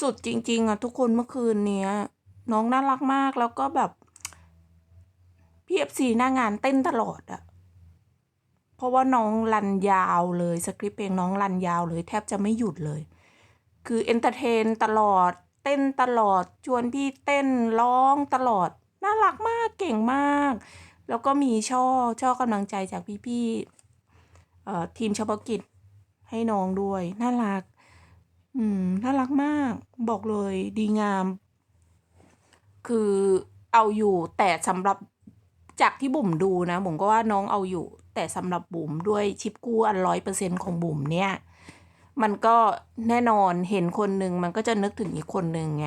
สุดจริง ๆอะทุกคนเมื่อคืนเนี้ย น้องน่ารักมากแล้วก็แบบพี่เอฟซีหน้างานเต้นตลอดอะเพราะว่าน้องรันยาวเลยสคริปต์เพลงน้องรันยาวเลย แทบจะไม่หยุดเลย คือเอนเตอร์เทนตลอด เต้นตลอด ชวนพี่เต้นร้องตลอด น่ารักมากเก่งมาก แล้วก็มีช่อช่อกำลังใจจากพี่ๆเอ่อทีมเฉพาะกิจให้น้องด้วย น่ารัก อืม น่ารักมาก บอกเลยดีงาม คือเอาอยู่แต่สำหรับจากที่บุ๋มดูนะบุ๋มก็ว่าน้องเอาอยู่ แต่สำหรับบุ๋มด้วยชิปกู้อันร้อยเปอร์เซ็นของบุ๋มเนี่ย มันก็แน่นอนเห็นคนหนึ่งมันก็จะนึกถึงอีกคนหนึ่งไง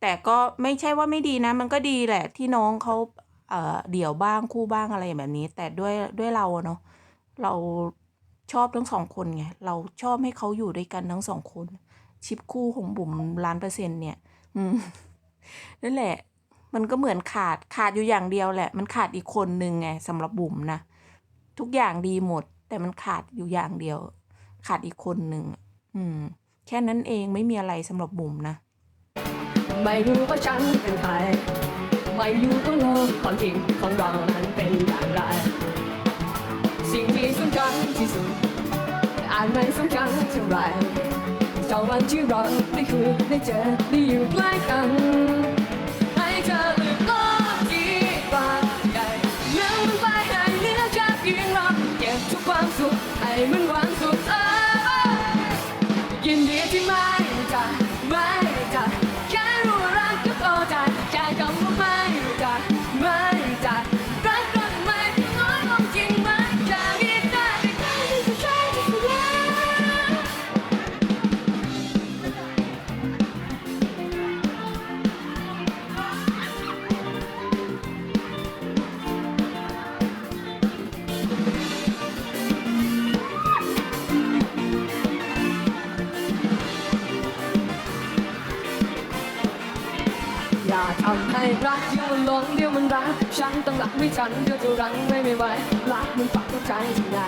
แต่ก็ไม่ใช่ว่าไม่ดีนะ มันก็ดีแหละที่น้องเขาเอ่อเดี่ยวบ้างคู่บ้างอะไรแบบนี้ แต่ด้วยด้วยเราเนาะเรา ชอบทั้งสองคนไงเราชอบให้เขาอยู่ด้วยกันทั้งสองคน ชิปคู่ของบุ๋มล้านเปอร์เซ็นต์เนี่ยอืมนั่นแหละ มันก็เหมือนขาดขาดอยู่อย่างเดียวแหละ มันขาดอีกคนหนึ่งไงสำหรับบุ๋มนะทุกอย่างดีหมด แต่มันขาดอยู่อย่างเดียว ขาดอีกคนหนึ่งอืม แค่นั้นเองไม่มีอะไรสำหรับบุ๋มนะไม่รู้ว่าฉันเป็นใครไม่รู้ว่าโลกความจริงของเรานั้นเป็นอย่างไร สิ่งที่สำคัญที่สุด อาจไม่สำคัญเท่าไหรเจ้าวันที่เราได้คุยได้เจอได้อยู่ใกล้กันให้เธอลืมโลก อย่าทำให้รักเดี๋ยวมันหลงเดี๋ยวมันรัก ฉันต้องรักไม่ทันเดี๋ยวจะรังไม่ไม่ไหวรักมันฝังใจทำไง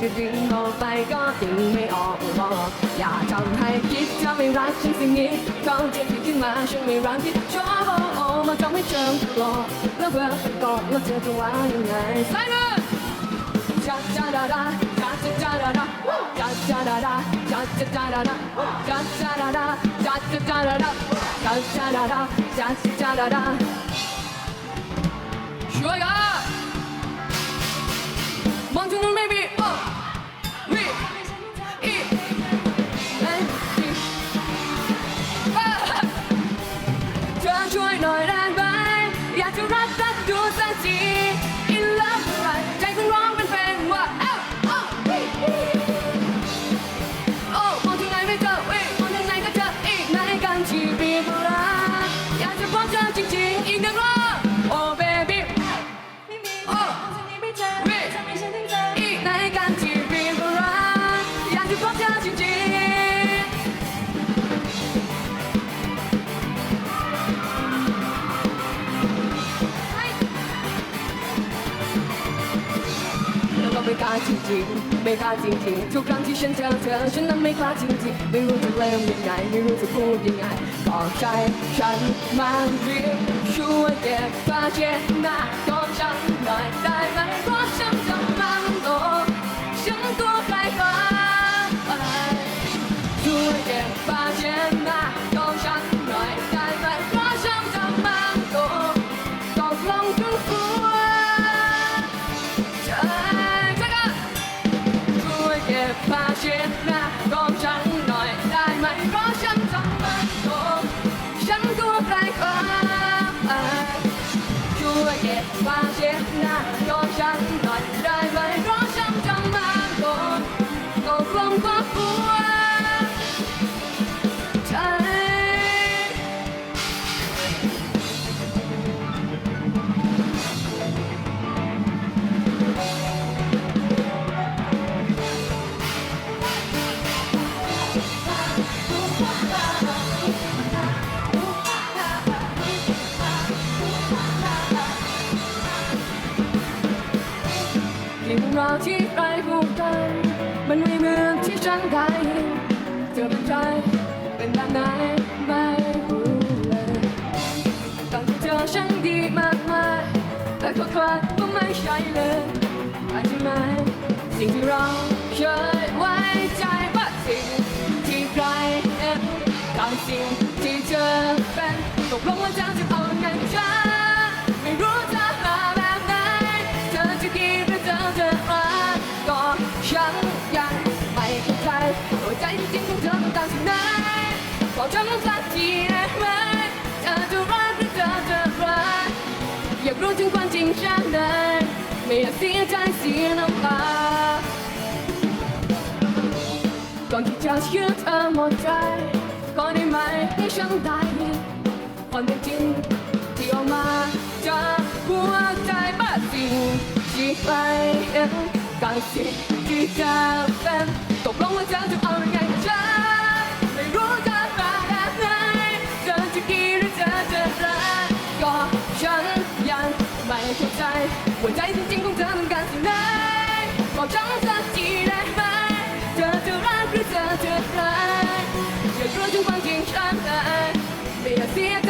จะดึงออกไปก็ดึงไม่ออกหรอกอย่าทำให้คิดจะไม่รักฉันสิ่งนี้เขาจะคิดขึ้นมาฉันไม่รักที่ชอบโอ้โอ้มันทำให้เธอหลอกแล้วเบื่อไปกอนแล้วเธอจะว่ายังไงใส่เลย Ja ja da da, ja ja da da da, ja ja da da, ja ja da 짜짜라라 짜짜라라 짜짜라라 짜짜라라 짜짜라라. ไม่กล้าจริงๆ ไม่กล้าจริงๆ ทุกครั้งที่ฉันเจอเธอ ฉันนั้นไม่กล้าจริงๆ ไม่รู้จะเริ่มยังไง ไม่รู้จะพูดยังไงบอกใจฉันมาเรียกช่วยเก็บผ้าเจ็บหน้าของฉันหน่อยได้ ตกลงก็กลัวใจยิ่งราวที่ใครพูกัน จังใดเธอเป็นใครเป็นแบบไหนไม่รู้เลยตอนที่เจอฉันดีมากมายแต่ก็คลาดว่าไม่ใช่เลยอาจจะไม่สิ่งที่เราเคยไว้ใจว่าสิ่งที่ใครเอ็มทำสิ่งที่เธอเป็นตกลงว่าจะจะเอา อยาเสียใจเสียน้ำตาก่อนที่จะเชื่อเธอหมดใจก็ได้ไหมให้ฉันได้ยินความเป็นจริงที่ออกมาจากหัวใจบ้าสิ่งที่ใครเห็นกับสิ่งที่เธอเป็นตกลงว่าเธอจะเอายังไงกับฉันไม่รู้จะมาแบบไหนเธอจะกี่หรือเธอจะรักก็ฉันยังไม่เข้าใจ จจริงๆของเธอต้องการสิ่งไหนบอกฉันสักทีได้ไหมเธอจะรักหรือเธอจะรักอยากรู้ถึงความจริงฉันเลยไม่อยากเสีย